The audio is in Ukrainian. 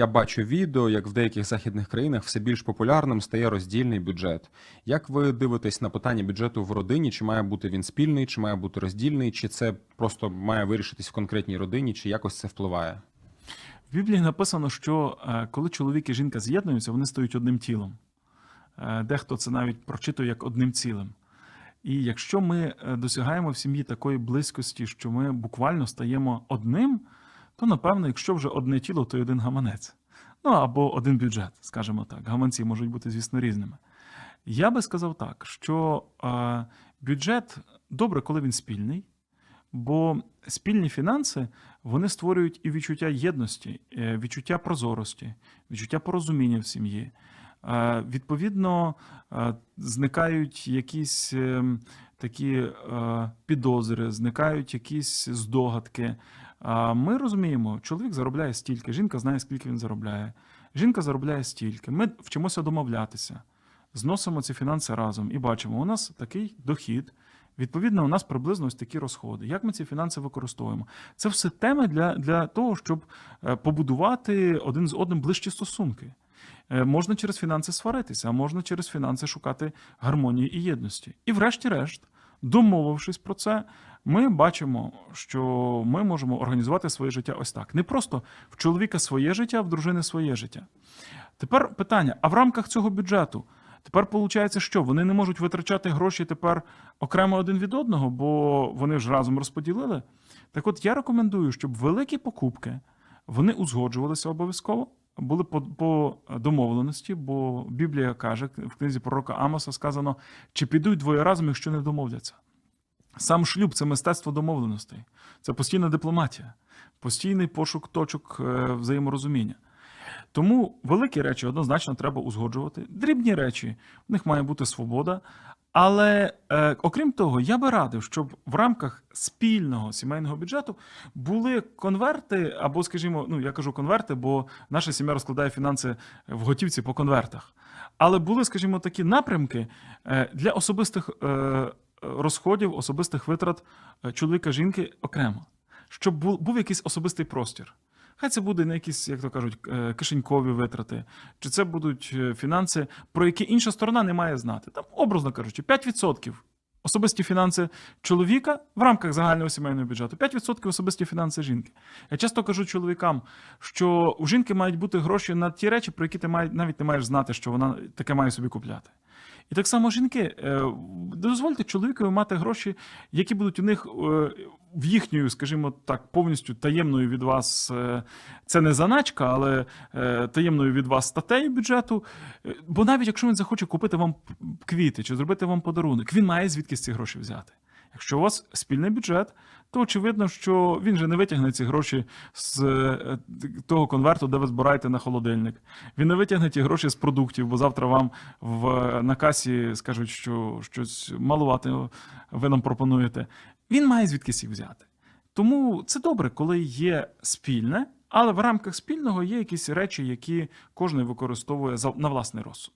Я бачу відео, як в деяких західних країнах все більш популярним стає роздільний бюджет. Як ви дивитесь на питання бюджету в родині? Чи має бути він спільний, чи має бути роздільний, чи це просто має вирішитись в конкретній родині, чи якось це впливає? В Біблії написано, що е, коли чоловік і жінка з'єднуються, вони стають одним тілом. Е, Дехто це навіть прочитує як одним цілим. І якщо ми е, досягаємо в сім'ї такої близькості, що ми буквально стаємо одним, то напевно, якщо вже одне тіло, то й один гаманець. Ну або один бюджет, скажімо так. Гаманці можуть бути, звісно, різними. Я би сказав так, що е, бюджет добре, коли він спільний, бо спільні фінанси вони створюють і відчуття єдності, е, відчуття прозорості, відчуття порозуміння в сім'ї. Е, Відповідно, зникають якісь е, такі підозри, зникають якісь здогадки. Ми розуміємо, чоловік заробляє стільки, жінка знає, скільки він заробляє. Жінка заробляє стільки. Ми вчимося домовлятися, зносимо ці фінанси разом і бачимо, у нас такий дохід. Відповідно, у нас приблизно ось такі розходи. Як ми ці фінанси використовуємо? Це все теми для, для того, щоб е, побудувати один з одним ближчі стосунки. Е, Можна через фінанси сваритися, а можна через фінанси шукати гармонії і єдності. І, врешті-решт, домовившись про це, ми бачимо, що ми можемо організувати своє життя ось так. Не просто в чоловіка своє життя, в дружини своє життя. Тепер питання: а в рамках цього бюджету? Тепер виходить, що вони не можуть витрачати гроші тепер окремо один від одного, бо вони ж разом розподілили. Так от я рекомендую, щоб великі покупки вони узгоджувалися обов'язково, були по, по домовленості, бо Біблія каже в книзі пророка Амоса сказано: чи підуть двоє разом, якщо не домовляться. Сам шлюб це мистецтво домовленостей, це постійна дипломатія, постійний пошук точок е, взаєморозуміння. Тому великі речі однозначно треба узгоджувати. Дрібні речі, в них має бути свобода. Але е, окрім того, я би радив, щоб в рамках спільного сімейного бюджету були конверти, або, скажімо, ну я кажу конверти, бо наша сім'я розкладає фінанси в готівці по конвертах. Але були, скажімо, такі напрямки е, для особистих е, розходів, особистих витрат е, чоловіка жінки окремо, щоб був, був якийсь особистий простір. Хай це буде не якісь, як то кажуть, е, кишенькові витрати, чи це будуть е, фінанси, про які інша сторона не має знати. Там, образно кажучи, 5% особисті фінанси чоловіка в рамках загального сімейного бюджету, 5% особисті фінанси жінки. Я часто кажу чоловікам, що у жінки мають бути гроші на ті речі, про які ти навіть не маєш знати, що вона таке має собі купляти. І так само жінки, е, дозвольте чоловікові мати гроші, які будуть у них е, в їхньою, скажімо так, повністю таємною від вас. е, Це не заначка, але таємною від вас статтею бюджету. Бо навіть якщо він захоче купити вам квіти чи зробити вам подарунок, він має звідкись ці гроші взяти. Якщо у вас спільний бюджет, то очевидно, що він же не витягне ці гроші з е, того конверту, де ви збираєте на холодильник. Він не витягне ті гроші з продуктів, бо завтра вам в, на касі скажуть, що щось малувати ви нам пропонуєте. Він має звідкись їх взяти. Тому це добре, коли є спільне, але в рамках спільного є якісь речі, які кожен використовує на власний розсуд.